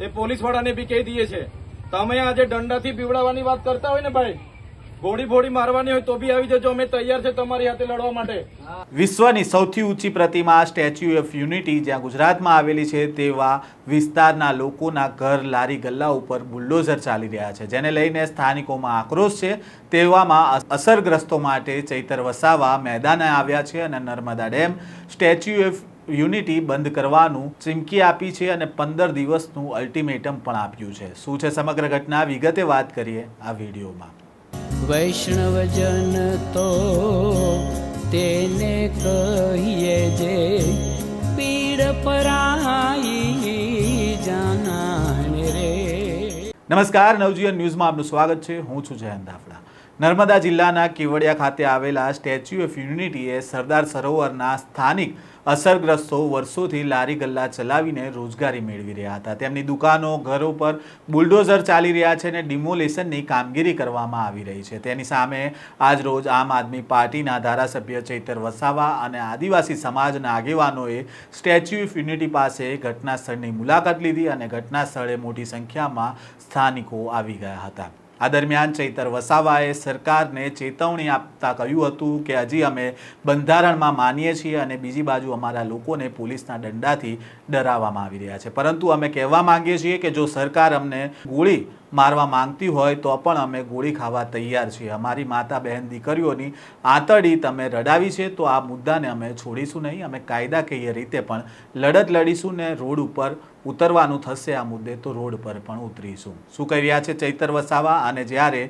એ police વાળાને બી કહી દઈએ છે. તમે આજે દંડાથી પીવડાવવાની વાત કરતા હોય ને ભાઈ? ગોળી ભોળી મારવાની હોય તો બી આવી જજો, અમે તૈયાર છે તમારી હાથે લડવા માટે. વિશ્વની સૌથી ઊંચી પ્રતિમા સ્ટેચ્યુ ઓફ યુનિટી જ્યાં ગુજરાતમાં આવેલી છે તેવા વિસ્તારના લોકોના ઘર, લારી, ગલ્લા ઉપર બુલડોઝર ચાલી રહ્યા છે, જેને લઈને સ્થાનિકોમાં આક્રોશ છે. તેવામાં અસરગ્રસ્તો માટે ચૈતર વસાવા મેદાને આવ્યા છે અને Narmada dam Statue of Unity બંધ કરવાનું ચીમકી આપી છે અને પંદર દિવસનું અલ્ટિમેટમ પણ આપ્યું છે. શું છે સમગ્ર ઘટના? વિગતે વાત કરીએ આ વિડીયોમાં. વૈષ્ણવજન તો તેને કહીએ જે પીડ પરાઈ જાનાને રે. નમસ્કાર નવજીવન ન્યૂઝમાં આપનું સ્વાગત છે. હું છું જયંત દાફડા. નર્મદા જિલ્લાના કેવડિયા ખાતે આવેલા સ્ટેચ્યુ ઓફ યુનિટીએ સરદાર સરોવરના સ્થાનિક અસરગ્રસ્તો વર્ષોથી લારી ગલ્લા ચલાવીને રોજગારી મેળવી રહ્યા હતા. તેમની દુકાનો, ઘરો પર બુલડોઝર ચાલી રહ્યા છે અને ડિમોલેશનની કામગીરી કરવામાં આવી રહી છે. તેની સામે આજ રોજ આમ આદમી પાર્ટીના ધારાસભ્ય ચૈતર વસાવા અને આદિવાસી સમાજના આગેવાનોએ સ્ટેચ્યુ ઓફ યુનિટી પાસે ઘટના સ્થળની મુલાકાત લીધી અને ઘટના સ્થળે મોટી સંખ્યામાં સ્થાનિકો આવી ગયા હતા. આ દરમિયાન ચૈતર વસાવાએ સરકારને ચેતવણી આપતા કહ્યું હતું કે હજી અમે બંધારણમાં માનીએ છીએ અને બીજી બાજુ અમારા લોકોને પોલીસના દંડાથી ડરાવવામાં આવી રહ્યા છે. પરંતુ અમે કહેવા માંગીએ છીએ કે જો સરકાર અમને ગોળી મારવા માંગતી હોય તો પણ અમે ગોળી ખાવા તૈયાર છીએ. અમારી માતા બહેન દીકરીઓની આંતડી તમે રડાવી છે તો આ મુદ્દાને અમે છોડીશું નહીં. અમે કાયદાકીય રીતે પણ લડત લડીશું ને રોડ ઉપર ઉતરવાનું થશે આ મુદ્દે તો રોડ પર પણ ઉતરીશું. શું કહી રહ્યા છે ચૈતર વસાવા? અને જ્યારે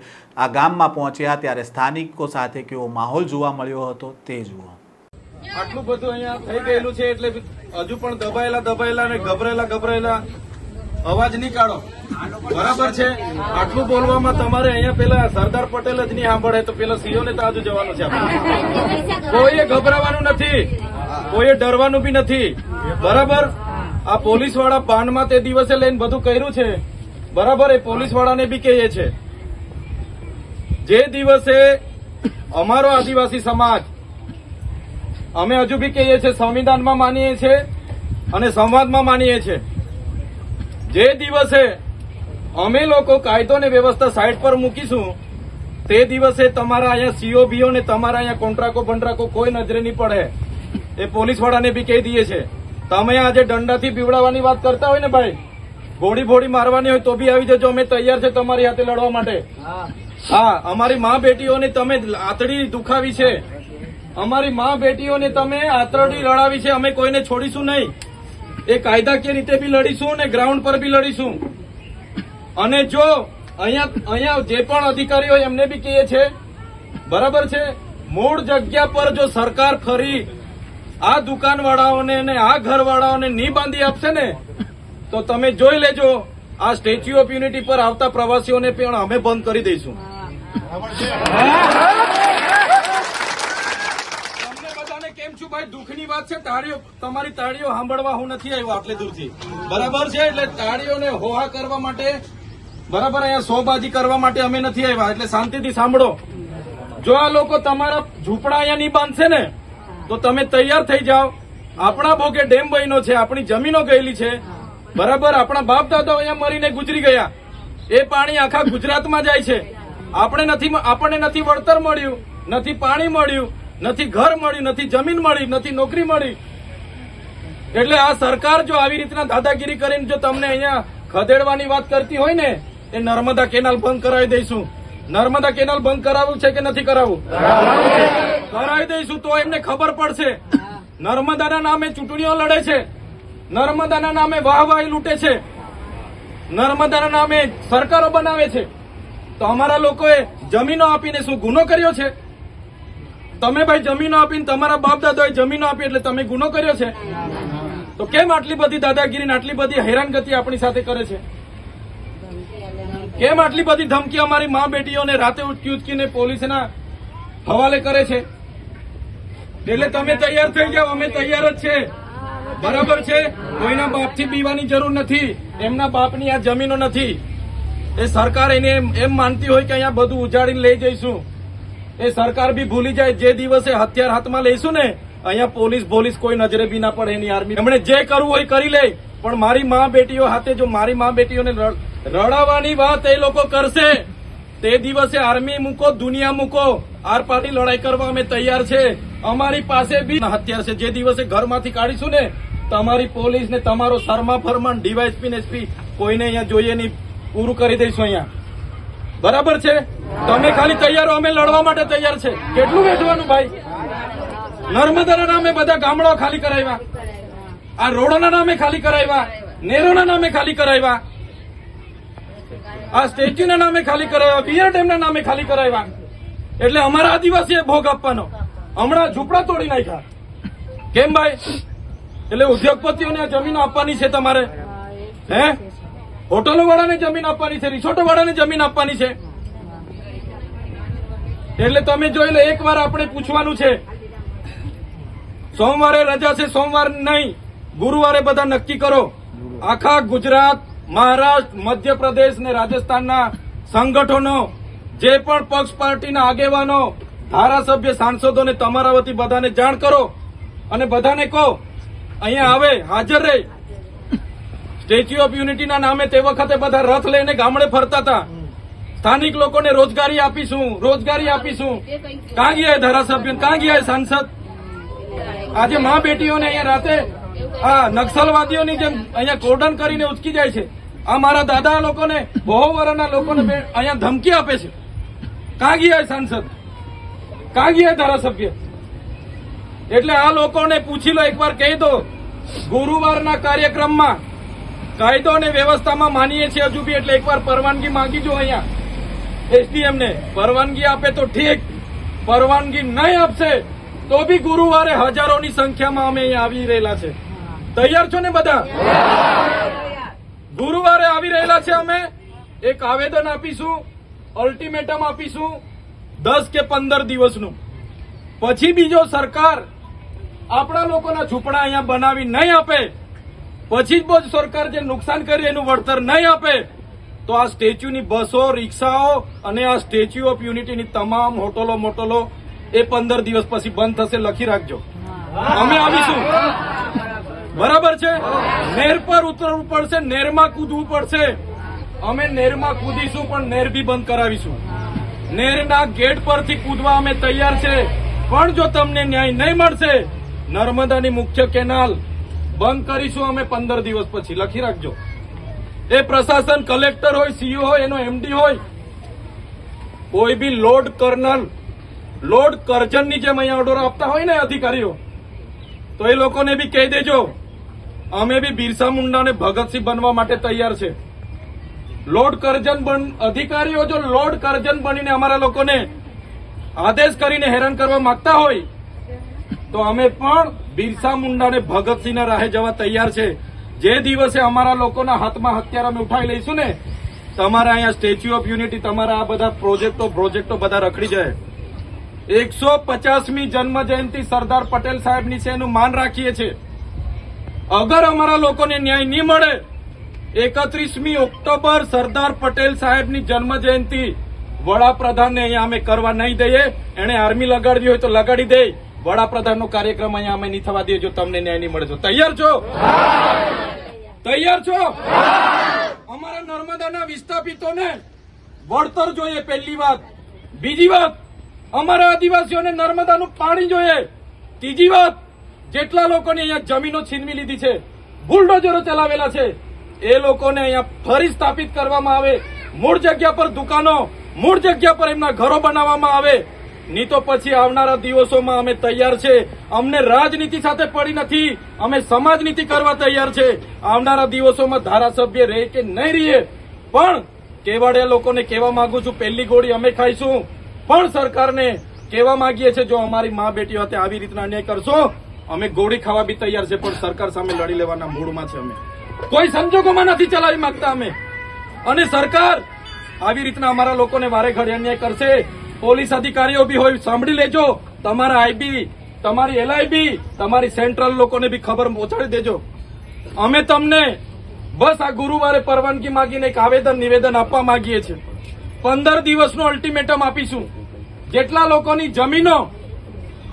આ ગામમાં પહોંચ્યા ત્યારે સ્થાનિકો સાથે કેવો માહોલ જોવા મળ્યો હતો તે જુઓ. આટલું બધું અહીંયા થઈ ગયેલું છે એટલે હજુ પણ દબાયેલા દબાયેલા ને ગભરાયેલા ગભરાયેલા અવાજ નહીં કાઢો. બરાબર છે? આટલું બોલવામાં તમારે અહીંયા પેલા સરદાર પટેલ જ નહીં સાંભળે, તો પેલા સીઓ ને તો આજુ જવાનું છે કોઈએ ગભરાવાનું નથી. કોઈએ ડરવાનું બી નથી. બરાબર? આ પોલીસવાળા બાંધમાં તે દિવસે લઈને બધું કર્યું છે. બરાબર, એ પોલીસ વાળાને બી કહીએ છે. જે દિવસે અમારો આદિવાસી સમાજ, અમે હજુ બી કહીએ છીએ, સંવિધાનમાં માનીએ છીએ અને સંવાદમાં માનીએ છીએ જે દિવસે અમે લોકો કાયદો ને વ્યવસ્થા સાઈડ પર મૂકીશું, તે દિવસે તમારા અહીંયા સીઓ બીઓ ને તમારા અહીંયા કોન્ટ્રાકો બંટ્રાકો કોઈ નજરે નહીં પડે. એ પોલીસ વાળાને બી કહી દઈએ છે. તમે આજે દંડાથી પીવડાવવાની વાત કરતા હોય ને ભાઈ? ગોળી ફોડી મારવાની હોય તો બી આવી જજો, અમે તૈયાર છે તમારી હાથે લડવા માટે. હા, અમારી મા બેટીઓને તમે આતડી દુખાવી છે. અમારી મા બેટીઓને તમે આતરડી લડાવી છે, અમે કોઈને છોડીશું નહીં. એ કાયદાકીય રીતે બી લડીશું ને ગ્રાઉન્ડ પર બી લડીશું. અને જો અહીંયા અહીંયા જે પણ અધિકારીઓ એમને બી કહીએ છે, બરાબર છે? મૂળ જગ્યા પર જો સરકાર ફરી આ દુકાનવાળાઓને ને આ ઘરવાળાઓને નહીં બાંધી આપશે ને, તો તમે જોઈ લેજો, આ સ્ટેચ્યુ ઓફ યુનિટી પર આવતા પ્રવાસીઓને પણ અમે બંધ કરી દઈશું. તમને બધાને કેમ છું ભાઈ? દુઃખની વાત છે, તાળીઓ, તમારી તાળીઓ સાંભળવા હું નથી આવ્યો આટલે દૂરથી. બરાબર છે? એટલે તાળીઓને હોહા કરવા માટે, બરાબર, અહીંયા સોબાજી કરવા માટે અમે નથી આવ્યા, એટલે શાંતિથી સાંભળો. જો આ લોકો તમારા ઝૂંપડા અહીંયા નહીં બાંધશે ને તો તમે તૈયાર થઈ જાઓ. આપણા ભોગે ડેમ બન્યો છે આપણી જમીનો ગયેલી છે. બરાબર આપણા બાપ દાદાઓ અહીંયા મરીને ગુજરી ગયા. એ પાણી આખા ગુજરાતમાં જાય છે. આપણે નથી આપણને નથી વળતર મળ્યું નથી પાણી મળ્યું નથી ઘર મળ્યું નથી જમીન મળી નથી નોકરી મળી. એટલે આ સરકાર જો આવી રીતના દાદાગીરી કરીને જો તમને અહીંયા ખદેડવાની વાત કરતી હોય ને એ નર્મદા કેનાલ બંધ કરાવી દઈશું. નર્મદા કેનાલ બંધ કરાવવું છે કે નથી કરાવવું કરાવી દઈશું તો એમને ખબર પડશે. નર્મદાના નામે ચૂંટણીઓ લડે છે. નર્મદાના નામે વાહવાહી લૂંટે છે. નર્મદાના નામે સરકારો બનાવે છે. તો અમારા લોકોએ જમીનો આપીને શું ગુનો કર્યો છે? તમે ભાઈ જમીનો આપીને તમારા બાપ દાદાએ જમીનો આપી એટલે તમે ગુનો કર્યો છે? તો કેમ આટલી બધી દાદાગીરી આટલી બધી હેરાનગતિ આપણી સાથે કરે છે? કેમ આટલી બધી ધમકી અમારી મા બેટીઓને રાતે ઉચકી ઉચકીને પોલીસના હવાલે કરે છે? એટલે તમે તૈયાર થઈ જાઓ, અમે તૈયાર જ છે. બરાબર છે? કોઈના બાપથી બીવાની જરૂર નથી. એમના બાપની આ જમીનો નથી. એ સરકાર એને એમ એમ માનતી હોય કે અહીંયા બધું ઉજાડીને લઈ જઈશું. એ સરકાર બી ભૂલી જાય. જે દિવસે હથિયાર હાથમાં લઈશું ને, અહીંયા પોલીસ પોલીસ કોઈ નજરે બી ના પડે એની આર્મી. એમણે જે કરવું હોય કરી લે. પણ મારી મા બેટીઓ હાથે જો મારી મા બેટીઓને રડ- રડાવવાની વાત એ લોકો કરશે. તે દિવસે આર્મી મૂકો, દુનિયા મૂકો. આર પારની લડાઈ કરવા અમે તૈયાર છે. અમારી પાસે બી હથિયાર છે. જે દિવસે ઘરમાંથી કાઢીશું ને, તમારી પોલીસ ને તમારો શર્મા ફરમાન, ડીવાયસપી ને એસપી કોઈને અહીંયા જોઈએ નહીં. પૂરું કરી દઈશું અહીંયા. બરાબર છે? તમે ખાલી તૈયાર, અમે લડવા માટે તૈયાર છે. કેટલું વેઠવાનું ભાઈ? નર્મદાના નામે બધા ગામડાઓ ખાલી કરાવ્યા. આ રોડોના નામે ખાલી કરાવ્યા. નેરોના નામે ખાલી કરાવ્યા. આ સ્ટેચ્યુના નામે ખાલી કરાવ્યા બિયર ડેમના નામે ખાલી કરાવ્યા. એટલે અમારા આદિવાસીએ ભોગ આપવાનો. હમણાં ઝૂંપડા તોડી નાખ્યા. કેમ ભાઈ? એટલે ઉદ્યોગપતિઓને જમીન આપવાની છે તમારે. હે? હોટલો વાળાને જમીન આપવાની છે રિસોર્ટો વાળાને જમીન આપવાની છે. એટલે તમે જોઈ લો, એક વાર આપણે પૂછવાનું છે. સોમવારે રજા છે, સોમવાર નહીં. ગુરુવારે બધા નક્કી કરો. આખા ગુજરાત મહારાષ્ટ્ર મધ્યપ્રદેશ ને રાજસ્થાનના સંગઠનો, જે પણ પક્ષ પાર્ટીના આગેવાનો, ધારાસભ્ય સાંસદોને તમારા વતી બધાને જાણ કરો અને બધાને કહો, અહીંયા આવે, હાજર રહે. સ્ટેચ્યુ ઓફ યુનિટીના નામે તે વખતે બધા રથ લઈને ગામડે ફરતા હતા. સ્થાનિક લોકોને રોજગારી આપીશું રોજગારી આપીશું. કાં ગયા ધારાસભ્ય કાં ગયા સાંસદ? આજે મા બેટીઓને અહીંયા રાતે આ નક્સલવાદીઓની જેમ અહીંયા કોર્ડન કરીને ઉચકી જાય છે. આ મારા દાદા લોકોને, બહુ વર્ષના લોકોને અહીંયા ધમકી આપે છે. કાં ગયા સાંસદ કાં ગયા ધારાસભ્ય. એટલે આ લોકોને પૂછી લો, એકવાર કહી દો, ગુરુવારના કાર્યક્રમમાં કાયદો અને વ્યવસ્થામાં માનીએ છીએ હજુ બી, એટલે એકવાર પરવાનગી માંગી જો અહીંયા. એસડીએમ ને પરવાનગી આપે તો ઠીક, પરવાનગી નહીં આપશે, તો બી ગુરુવારે હજારોની સંખ્યામાં અમે અહીંયા આવી રહેલા છે. તૈયાર છો ને બધા? ગુરુવારે આવી રહેલા છે અમે. એક આવેદન આપીશું અલ્ટિમેટમ આપીશું, દસ કે પંદર દિવસનું. પછી બીજો સરકાર આપણા લોકોના ઝૂંપડા અહીંયા બનાવી નહીં આપે. પછી જ સરકાર જે નુકસાન કરી એનું વળતર નહીં આપે. તો આ સ્ટેચ્યુની બસો, રિક્ષાઓ અને આ સ્ટેચ્યુ ઓફ યુનિટીની તમામ હોટલો મોટલો એ પંદર દિવસ પછી બંધ થશે. લખી રાખજો. અમે આવીશું. બરાબર છે? નેર પર ઉતરવું પડશે, નેરમાં કૂદવું પડશે. અમે નેરમાં કૂદીશું, પણ નેર બી બંધ કરાવીશું. નેરના ગેટ પરથી કૂદવા અમે તૈયાર છે. પણ જો તમને ન્યાય નહીં મળશે, નર્મદાની મુખ્ય કેનાલ બંધ કરીશું અમે પંદર દિવસ પછી. લખી રાખજો. એ પ્રશાસન કલેક્ટર હોય, સીઓ હોય, એનો એમડી હોય, કોઈ બી લોર્ડ કર્નલ, લોર્ડ કરજનની જેમ અહીંયા ઓર્ડર આપતા હોય ને અધિકારીઓ, તો એ લોકોને બી કહી દેજો. અમે બી બિરસા મુંડાને ભગતસિંહ બનવા માટે તૈયાર છે. લોર્ડ કરજન બન, અધિકારીઓ જો લોર્ડ કરજન બનીને અમારા લોકોને આદેશ કરીને હેરાન કરવા માંગતા હોય, તો અમે પણ બિરસા મુંડાને ભગતસિંહના રાહે જવા તૈયાર છે. જે દિવસે અમારા લોકોના હાથમાં હથિયાર અમે ઉઠાવી લઈશું ને, તમારા અહીંયા સ્ટેચ્યુ ઓફ યુનિટી, તમારા આ બધા પ્રોજેક્ટો પ્રોજેક્ટો બધા રખડી જાય. એકસો પચાસમી જન્મ જયંતિ સરદાર પટેલ સાહેબની છે, એનું માન રાખીએ છીએ. અગર અમારા લોકોને ન્યાય નહીં મળે, એકત્રીસમી ઓક્ટોબર સરદાર પટેલ સાહેબની જન્મ જયંતિ વડાપ્રધાનને અહીંયા અમે કરવા નહીં દઈએ એને આર્મી લગાડવી હોય તો લગાડી દે. વડાપ્રધાનનો કાર્યક્રમ અહીંયા અમે નહીં થવા દઈએ જો તમને ન્યાય નહીં મળે તો. તૈયાર છો? તૈયાર છો? અમારા નર્મદાના વિસ્થાપિતોને વળતર જોઈએ પહેલી વાત. બીજી વાત, અમારા આદિવાસીઓને નર્મદાનું પાણી જોઈએ. ત્રીજી વાત જેટલા લોકોને અહીંયા જમીનો છીનવી લીધી છે? બુલડોઝરો ચલાવેલા છે. એ લોકોને અહીંયા ફરી સ્થાપિત કરવામાં આવે. મૂળ જગ્યા પર દુકાનો, મૂળ જગ્યા પર એમના ઘરો બનાવવામાં આવે. નહીં તો પછી આવનારા દિવસોમાં અમે તૈયાર છે. અમને રાજનીતિ સાથે પડી નથી. અમે સમાજ નીતિ કરવા તૈયાર છે. આવનારા દિવસોમાં ધારાસભ્ય રહે કે નહીં રહીએ પણ કેવાડિયા લોકોને કહેવા માંગુ છું, પહેલી ગોળી અમે ખાઈશું. પણ સરકારને કહેવા માંગીએ છીએ, જો અમારી મા બેટીઓ આવી રીતના અન્યાય કરશો અમે ગોળી ખાવા બી તૈયાર છે, પણ સરકાર સામે લડી લેવાના મૂડમાં છે અમે. કોઈ સંજોગોમાં નથી ચલાવી માંગતા અમે. અને સરકાર આવી રીતના અમારા લોકોને વારે ઘડી અન્યાય કરશે. પોલીસ અધિકારીઓ બી હોય, સાંભળી લેજો. તમારા આઈબી તમારી એલઆઈબી તમારી સેન્ટ્રલ લોકોને બી ખબર પહોંચાડી દેજો. અમે તમને બસ આ ગુરુવારે પરવાનગી માંગીને એક આવેદન, નિવેદન આપવા માંગીએ છીએ. પંદર દિવસનું અલ્ટિમેટમ આપીશું. જેટલા લોકોની જમીનો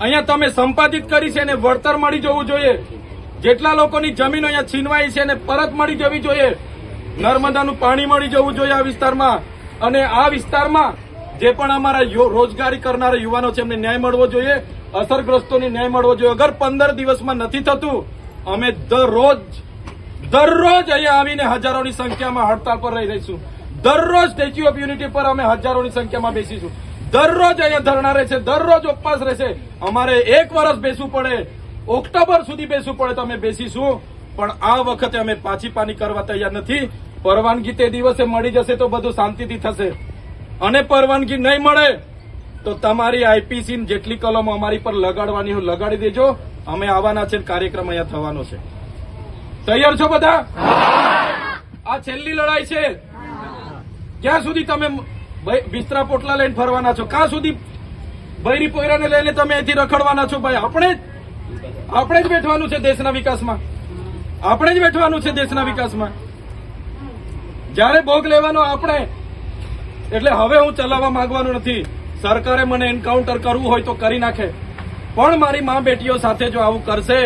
અહીંયા તમે સંપાદિત કરી છે એને વળતર મળી જવું જોઈએ. જેટલા લોકોની જમીન અહીંયા છીનવાઈ છે એને પરત મળી જવી જોઈએ. નર્મદાનું પાણી મળી જવું જોઈએ આ વિસ્તારમાં. અને આ વિસ્તારમાં જે પણ અમારા રોજગારી કરનારા યુવાનો છે, એમને ન્યાય મળવો જોઈએ. અસરગ્રસ્તોને ન્યાય મળવો જોઈએ. અગર પંદર દિવસમાં નથી થતું, અમે દરરોજ દરરોજ અહીંયા આવીને હજારોની સંખ્યામાં હડતાલ પર રહી રહીશું. દરરોજ સ્ટેચ્યુ ઓફ યુનિટી પર અમે હજારોની સંખ્યામાં બેસીશું. દરરોજ અહીંયા ધરણા રહેશે દરરોજ ઉપવાસ રહેશે અમારે એક વર્ષ બેસવું પડે, ઓક્ટોબર સુધી બેસવું પડે તો અમે બેસીશું. પણ આ વખતે અમે પાછી પાની કરવા તૈયાર નથી. પરવાનગી તે દિવસે મળી જશે તો બધું શાંતિથી થશે. અને પરવાનગી નહીં મળે, તો તમારી આઈપીસી જેટલી કલમો અમારી પર લગાડવાની હોય, લગાડી દેજો. અમે આવવાના છે કાર્યક્રમ અહીંયા થવાનો છે. તૈયાર છો બધા? આ છેલ્લી લડાઈ છે. ક્યાં સુધી તમે બિસ્તરા પોટલા લઈને ફરવાના છો. કાં સુધી બૈરી પોયરાને લઈને તમે અહીંથી રખડવાના છો? ભાઈ, આપણે જ આપણે જ બેઠવાનું છે દેશના વિકાસમાં. આપણે જ બેઠવાનું છે દેશના વિકાસમાં. જ્યારે ભોગ લેવાનો આપણે. એટલે હવે હું ચલાવવા માંગવાનું નથી. સરકારે મને એન્કાઉન્ટર કરવું હોય તો કરી નાખે. પણ મારી મા બેટીઓ સાથે જો આવું કરશે,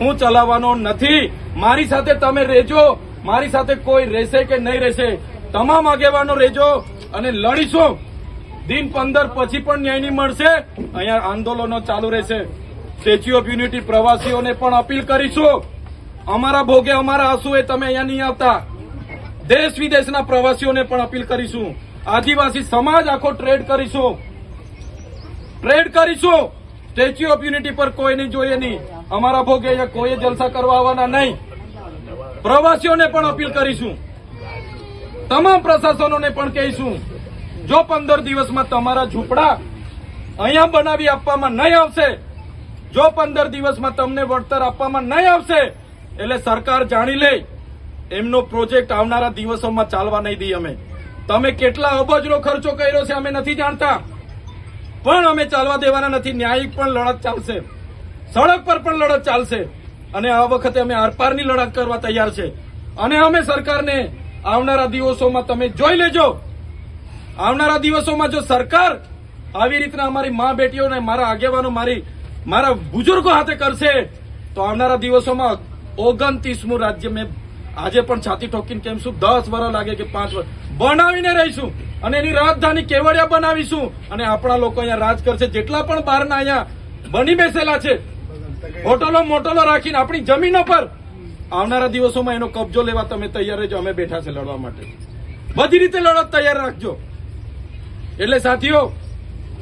હું ચલાવવાનો નથી. મારી સાથે તમે રહેજો મારી સાથે કોઈ રહેશે કે નહીં રહેશે? તમામ આગેવાનો રહેજો અને લડીશું. દિન પંદર પછી પણ ન્યાય નહીં મળશે. અહીંયા આંદોલનો ચાલુ રહેશે. સ્ટેચ્યુ ઓફ યુનિટી પ્રવાસીઓને પણ અપીલ કરીશું. અમારા ભોગે અમારા આંસુએ તમે અહીંયા નહીં આવતા. દેશ વિદેશના પ્રવાસીઓને પણ અપીલ કરીશું. આદિવાસી સમાજ આખો ટ્રેડ કરીશું. ટ્રેડ કરીશું. સ્ટેચ્યુ ઓફ યુનિટી પર કોઈ નહીં જોઈએ નહીં. અમારા ભોગે અહીંયા કોઈ જલસા કરવા આવવાના નહીં. પ્રવાસીઓને પણ અપીલ કરીશું. તમામ પ્રશાસનોને પણ કહીશું, જો પંદર દિવસમાં તમારા ઝૂંપડા અહીંયા બનાવી આપવામાં નહીં આવશે, જો પંદર દિવસમાં તમને વળતર આપવામાં નહીં આવશે, એટલે સરકાર જાણી લે, એમનો પ્રોજેક્ટ આવનારા દિવસોમાં ચાલવા નહીં દઈએ અમે. તમે કેટલા અબજનો ખર્ચો કર્યો છે અમે નથી જાણતા. પણ અમે ચાલવા દેવાના નથી, ન્યાયિક પણ લડત ચાલશે. સડક પર પણ લડત ચાલશે. અને આ વખતે અમે આરપારની લડત કરવા તૈયાર છે. અને અમે સરકારને આવનારા દિવસોમાં તમે જોઈ લેજો. આવનારા દિવસોમાં જો સરકાર આવી રીતના અમારી મા બેટીઓને, મારા આગેવાનો, મારી, મારા બુજુર્ગો હાથે કરશે, તો આવનારા દિવસોમાં ઓગણત્રીસમું રાજ્ય મેં આજે પણ છાતી ઠોકીને કેમ છું? દસ વર્ષ લાગે કે પાંચ વર્ષ બનાવીને રહીશું અને એની રાજધાની કેવડિયા બનાવીશું. અને આપણા લોકો અહીંયા રાજ કરશે. જેટલા પણ બહારના અહીંયા બની બેસેલા છે, હોટલો મોટલો રાખીને આપણી જમીનો પર આવનારા દિવસોમાં એનો કબજો લેવા તમે તૈયાર રહેજો, અમે બેઠા છે લડવા માટે. બધી રીતે લડત તૈયાર રાખજો. એટલે સાથીઓ,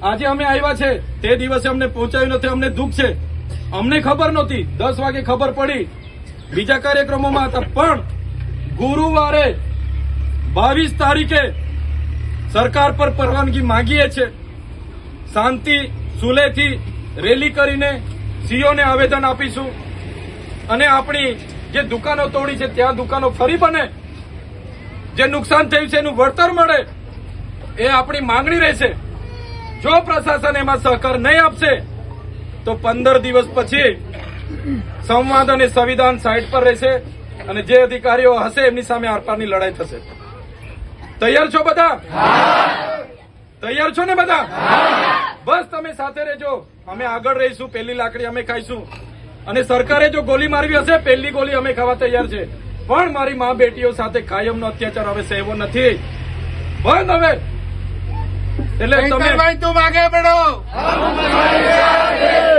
આજે અમે આવ્યા છે, તે દિવસે અમને પહોંચાયું નથી, અમને દુઃખ છે. અમને ખબર નહોતી, દસ વાગે ખબર પડી. બીજા કાર્યક્રમોમાં હતા, પણ ગુરુવારે બાવીસ તારીખે સરકાર પર પરવાનગી માંગીએ છે. શાંતિ સુલેથી રેલી કરીને સીઓને આવેદન આપીશું. અને આપણી જે દુકાનો તોડી છે ત્યાં દુકાનો ફરી બને. જે નુકસાન થયું છે એનું વળતર મળે. એ આપણી માંગણી રહેશે. જો પ્રશાસન એમાં સહકાર નહીં આપશે તો પંદર દિવસ પછી સંવાદ અને સંવિધાન સાઈડ પર રહેશે અને જે અધિકારીઓ હશે એમની સામે આરપારની લડાઈ થશે. તૈયાર છો બધા? તૈયાર છો ને બધા? બસ તમે સાથે રહેજો. અમે આગળ રહીશું પહેલી લાકડી અમે ખાઈશું. અને સરકારે જો ગોલી મારવી હશે પહેલી ગોલી અમે ખાવા તૈયાર છે. પણ મારી મા બેટીઓ સાથે કાયમનો અત્યાચાર હવે સહેવો નથી. બંધ હવે. એટલે તમે તું માગે પડો.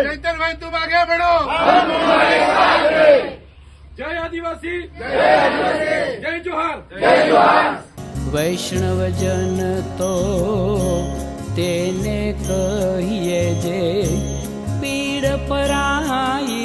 ચૈતનભાઈ તું જય આદિવાસી. જય જોહાર. વૈષ્ણવજન તો તેને કહીએ જે પીડ પરાય